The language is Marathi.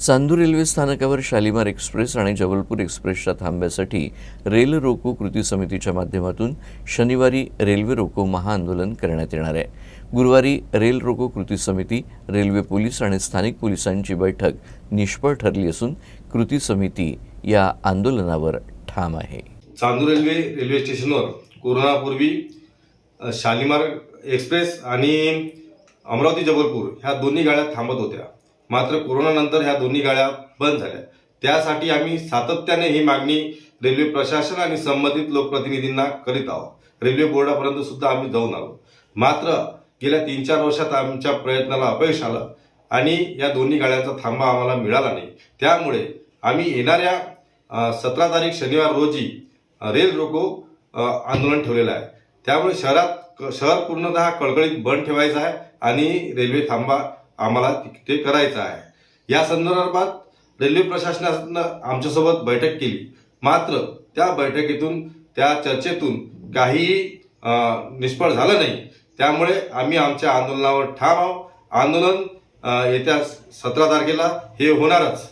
चांदूर रेल्वे स्थानकावर शालिमार एक्सप्रेस आणि जबलपूर एक्सप्रेसच्या थांब्यासाठी रेल रोको कृती समितीच्या माध्यमातून शनिवारी रेल्वे रोको महाआंदोलन करण्यात येणार आहे. गुरुवारी रेल रोको कृती समिती रेल्वे पोलीस आणि स्थानिक पोलिसांची बैठक निष्फळ ठरली असून कृती समिती या आंदोलनावर ठाम आहे. चांदूर रेल्वे रेल्वे स्टेशनवर कोरोनापूर्वी शालिमार एक्सप्रेस आणि अमरावती जबलपूर ह्या दोन्ही गाड्या थांबत होत्या. मात्र कोरोनानंतर ह्या दोन्ही गाड्या बंद झाल्या. त्यासाठी आम्ही सातत्याने ही मागणी रेल्वे प्रशासन आणि संबंधित लोकप्रतिनिधींना करीत आहोत. रेल्वे बोर्डापर्यंत सुद्धा आम्ही जाऊन आलो. मात्र गेल्या तीन चार वर्षात आमच्या प्रयत्नाला अपयश आलं आणि या दोन्ही गाड्यांचा थांबा आम्हाला मिळाला नाही. त्यामुळे आम्ही येणाऱ्या सतरा तारीख शनिवार रोजी रेल रोको आंदोलन ठेवलेलं आहे. त्यामुळे शहरात क- शहर पूर्णतः कळकळीत बंद ठेवायचं आहे आणि रेल्वे थांबा आम्हाला ते करायचं आहे. या संदर्भात रेल्वे प्रशासनानं आमच्यासोबत बैठक केली. मात्र त्या बैठकीतून त्या चर्चेतून काहीही निष्फळ झालं नाही. त्यामुळे आम्ही आमच्या आंदोलनावर ठाम आहोत. आंदोलन येत्या सतरा तारखेला हे होणारच.